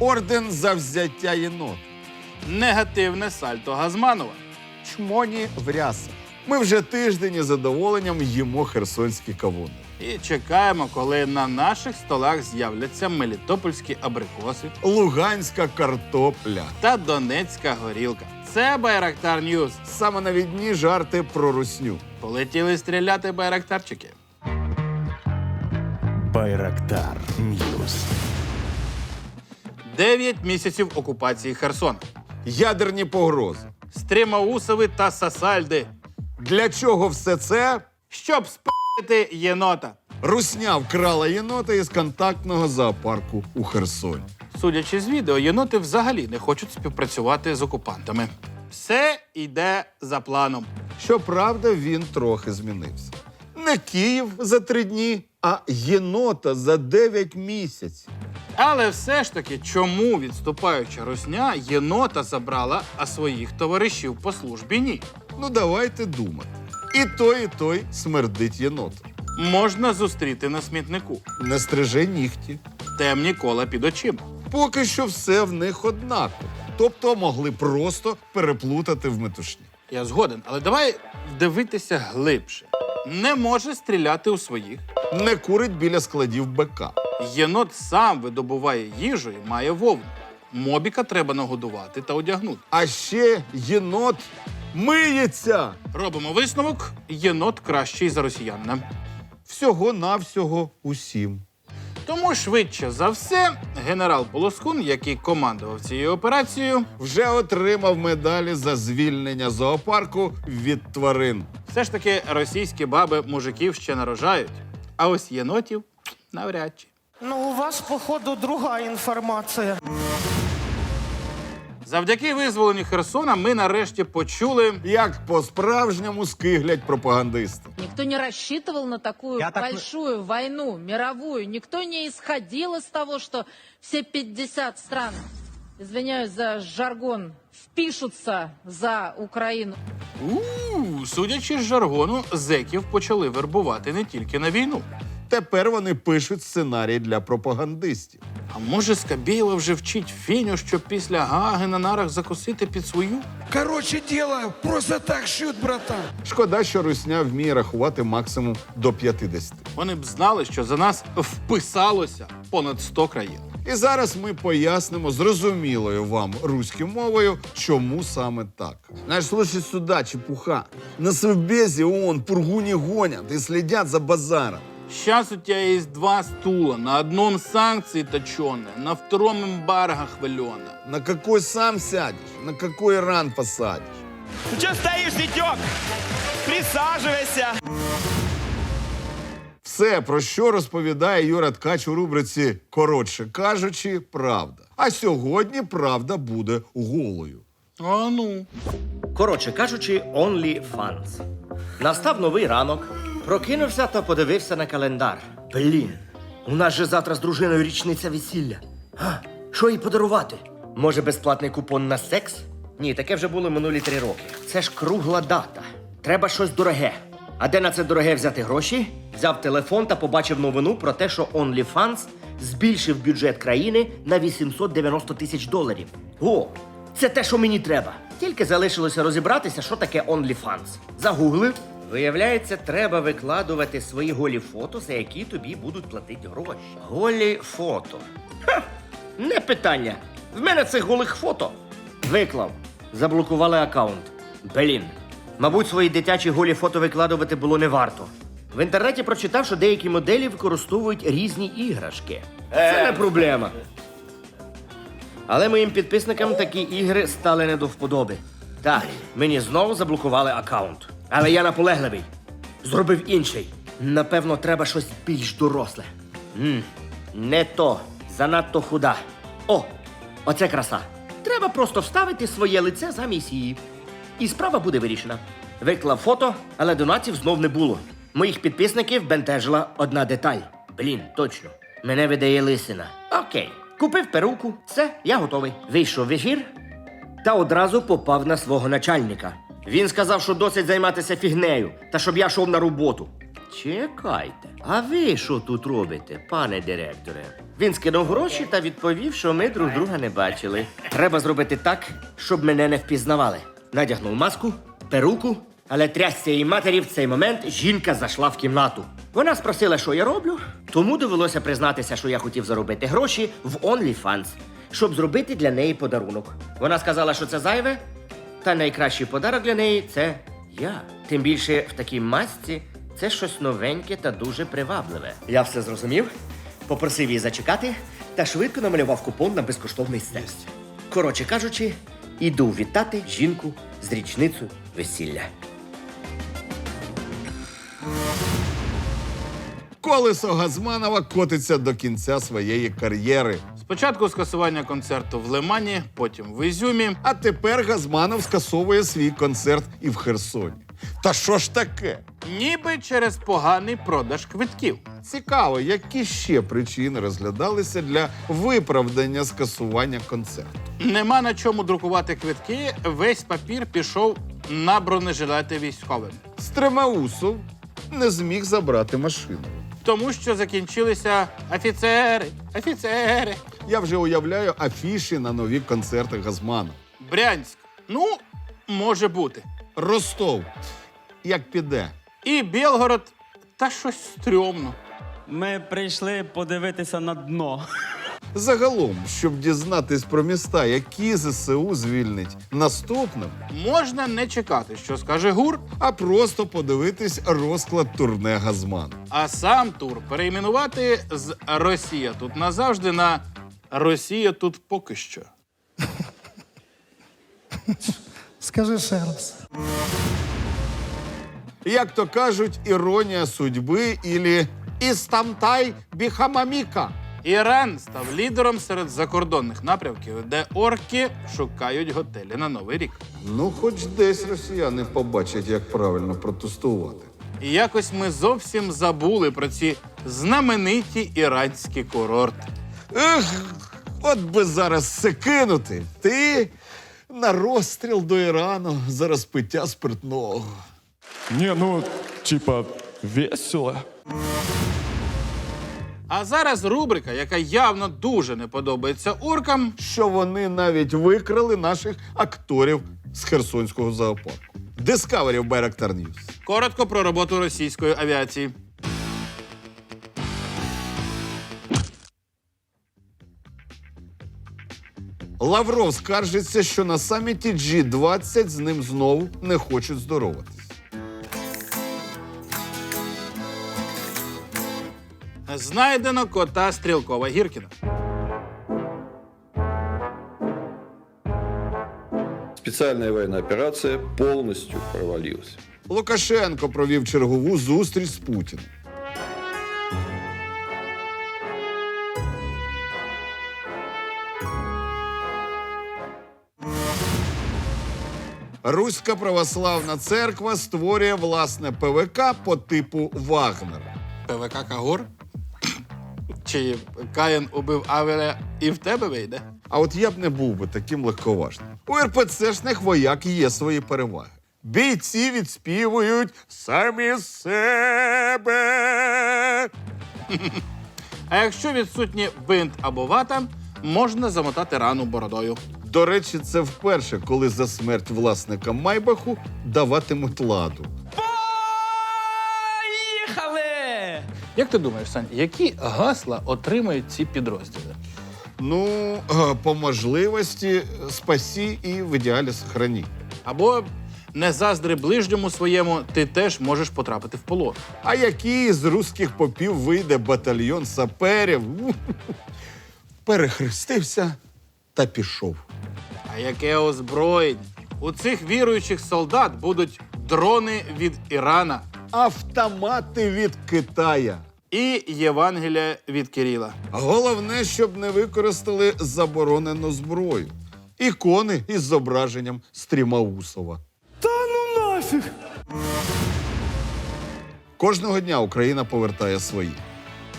орден за взяття єнот. Негативне сальто Газманова. Чмоні в рясах. Ми вже тиждень із задоволенням їмо херсонські кавуни. І чекаємо, коли на наших столах з'являться мелітопольські абрикоси Луганська картопля. та донецька горілка. Це Байрактар Ньюз. Саме навідні жарти про русню. Полетіли стріляти байрактарчики. Байрактар Ньюс. Дев'ять місяців окупації Херсона. Ядерні погрози. Стрімаусови та Сасальди. Для чого все це? Щоб спити єнота. Русня вкрала єнота із контактного зоопарку у Херсоні. Судячи з відео, єноти взагалі не хочуть співпрацювати з окупантами. Все йде за планом. Щоправда, він трохи змінився. Не Київ за три дні, а єнота за дев'ять місяців. Але все ж таки, чому відступаюча русня єнота забрала, а своїх товаришів по службі ні? Ну, давайте думати. І той, і той смердить єнота. Можна зустріти на смітнику. Не стриже нігті. Темні кола під очима. Поки що все в них однаково. Тобто могли просто переплутати в метушні. Я згоден, але давай дивитися глибше. Не може стріляти у своїх. Не курить біля складів БК. Єнот сам видобуває їжу і має вовну. Мобіка треба нагодувати та одягнути. А ще єнот миється. Робимо висновок: єнот кращий за росіянина. Всього-навсього усім. Тому швидше за все, генерал Полоскун, який командував цією операцією, Вже отримав медалі за звільнення зоопарку від тварин. все ж таки російські баби мужиків ще нарожають. А ось єнотів навряд чи. Ну, у вас, походу, друга інформація. Завдяки визволенню Херсона ми нарешті почули. Як по-справжньому скиглять пропагандисти. Никто не рассчитывал на такую Я так- большую войну, мировую. Никто не исходил из того, что все 50 стран, извиняюсь за жаргон, впишутся за Украину. У, судячи з жаргону, зеків почали вербувати не тільки на війну. Тепер вони пишуть сценарій для пропагандистів. А може, Скабєєва вже вчить Фіню, щоб після Гаги на нарах закусити під свою? Короче, дело просто так шьют, братан. Шкода, що русня вміє рахувати максимум до 50. Вони б знали, що за нас вписалося понад 100 країн. І зараз ми пояснимо зрозумілою вам руською мовою, чому саме так. Знаєш, слушай сюда, чепуха. На Совбезі ООН пургу не гонят и следят за базаром. Сейчас у тебя есть два стула. На одном санкции точеные, на втором эмбарго хваленое. На какой сам сядешь, на какой Иран посадишь. Ну что стоишь, зятек? Присаживайся. Все, про що розповідає Юра Ткач у рубриці Коротше кажучи, правда. А сьогодні правда буде голою. А ну. Коротше кажучи, OnlyFans. Настав новий ранок, прокинувся та подивився на календар. Блін, у нас же завтра з дружиною річниця весілля. А, що їй подарувати? Може, безплатний купон на секс? Ні, таке вже було минулі три роки. Це ж кругла дата. Треба щось дороге. А де на це дороге взяти гроші? Взяв телефон та побачив новину про те, що OnlyFans збільшив бюджет країни на 890 тисяч доларів. О, це те, що мені треба. Тільки залишилося розібратися, що таке OnlyFans. Загуглив. Виявляється, треба викладувати свої голі фото, за які тобі будуть платити гроші. Голі фото. Ха! Не питання. В мене цих голих фото. Виклав. Заблокували аккаунт. Блін. Мабуть, свої дитячі голі фото викладувати було не варто. В інтернеті прочитав, що деякі моделі використовують різні іграшки. Це не проблема. Але моїм підписникам такі ігри стали не до вподоби. Так, мені знову заблокували аккаунт. Але я наполегливий. Зробив інший. Напевно, треба щось більш доросле. Мм, не то. Занадто худа. О, оце краса. Треба просто вставити своє лице замість її. І справа буде вирішена. Виклав фото, але донатів знов не було. Моїх підписників бентежила одна деталь. Блін, точно. Мене видає лисина. Окей. Купив перуку, все, я готовий. Вийшов в ефір та одразу попав на свого начальника. Він сказав, що досить займатися фігнею, та щоб я йшов на роботу. Чекайте, а ви що тут робите, пане директоре? Він скинув гроші та відповів, що ми друг друга не бачили. Треба зробити так, щоб мене не впізнавали. Надягнув маску, перуку, але трясся її матері в цей момент жінка зайшла в кімнату. Вона спросила, що я роблю, тому довелося признатися, що я хотів заробити гроші в OnlyFans, щоб зробити для неї подарунок. Вона сказала, що це зайве, та найкращий подарок для неї це я. Тим більше в такій масці це щось новеньке та дуже привабливе. Я все зрозумів, попросив її зачекати та швидко намалював купон на безкоштовний секс. Коротше кажучи, іду вітати жінку з річницю весілля. Колесо Газманова котиться до кінця своєї кар'єри. Спочатку скасування концерту в Лимані, потім в Ізюмі. А тепер Газманов скасовує свій концерт і в Херсоні. Та що ж таке? Ніби через поганий продаж квитків. Цікаво, які ще причини розглядалися для виправдання скасування концерту. Нема на чому друкувати квитки. Весь папір пішов на бронежилети військовим, Стремаусов не зміг забрати машину. Тому що закінчилися офіцери, офіцери. Я вже уявляю афіші на нові концерти Газмана. Брянськ. Ну, може бути. Ростов. Як піде? І Білгород. Та щось стрьомно. Ми прийшли подивитися на дно. Загалом, щоб дізнатись про міста, які ЗСУ звільнить наступним, Можна не чекати, що скаже гур, а просто подивитись розклад турне Газман. а сам тур перейменувати з Росія тут назавжди на Росія тут поки що. Скажи ще раз. Як то кажуть, іронія судьби ілі істамтай біхамаміка. Іран став лідером серед закордонних напрямків, де орки шукають готелі на новий рік. Ну, хоч десь росіяни побачать, як правильно протестувати. І якось ми зовсім забули про ці знамениті іранські курорти. Ех, от би зараз все кинути. Ти на розстріл до Ірану за розпиття спиртного. Не, ну, типа, весело. А зараз рубрика, яка явно дуже не подобається оркам, Що вони навіть викрали наших акторів з Херсонського зоопарку. Discovery Байрактар News. коротко про роботу російської авіації. Лавров скаржиться, що на саміті G20 з ним знову не хочуть здороватись. Знайдено кота Стрілкова Гіркіна. Специальная военная операция полностью провалилась. Лукашенко провів чергову зустріч з Путіним. Руська православна церква створює власне ПВК по типу Вагнера. ПВК Кагор? Чи Каїн убив Авеля і в тебе вийде? А от я б не був би таким легковажним. У РПЦшних вояк є свої переваги. Бійці відспівують самі себе. А якщо відсутні бинт або вата, можна замотати рану бородою. До речі, це вперше, коли за смерть власника Майбаху даватимуть ладу. Як ти думаєш, Сань, які гасла отримають ці підрозділи? Ну, е, по можливості спасі і в ідеалі сохрані. Або не заздри ближньому своєму, ти теж можеш потрапити в полон. А який з руських попів вийде батальйон саперів? Перехрестився та пішов. А яке озброєння? У цих віруючих солдат будуть дрони від Ірана Автомати від Китая. І Євангелія від Кирила. Головне, щоб не використали заборонену зброю. Ікони із зображенням Стрімаусова. Та ну нафіг! Кожного дня Україна повертає свої.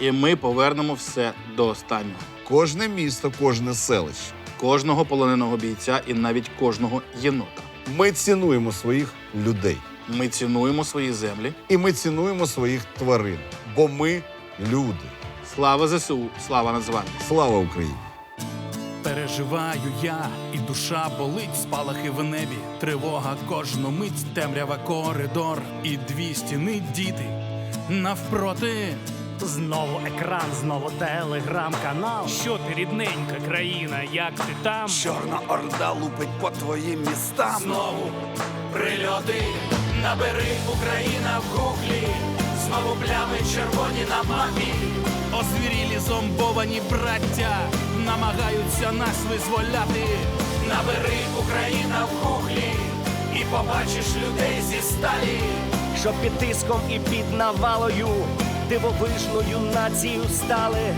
І ми повернемо все до останнього. Кожне місто, кожне селище. Кожного полоненого бійця і навіть кожного єнота. Ми цінуємо своїх людей. Ми цінуємо свої землі. І ми цінуємо своїх тварин, бо ми люди. Слава ЗСУ, слава Нацгвардії. Слава Україні! Переживаю я, і душа болить, спалахи в небі, тривога кожну мить, темрява коридор, і дві стіни діти навпроти. Знову екран, знову телеграм-канал. Що ти, рідненька країна, як ти там? Чорна орда лупить по твоїм містам. Знову прильоти, набери Україна в гуглі. Знову плями червоні на мапі. Озвірілі зомбовані браття намагаються нас визволяти. Набери Україна в кухлі і побачиш людей зі сталі. Що під тиском і під навалою дивовижною націю стали.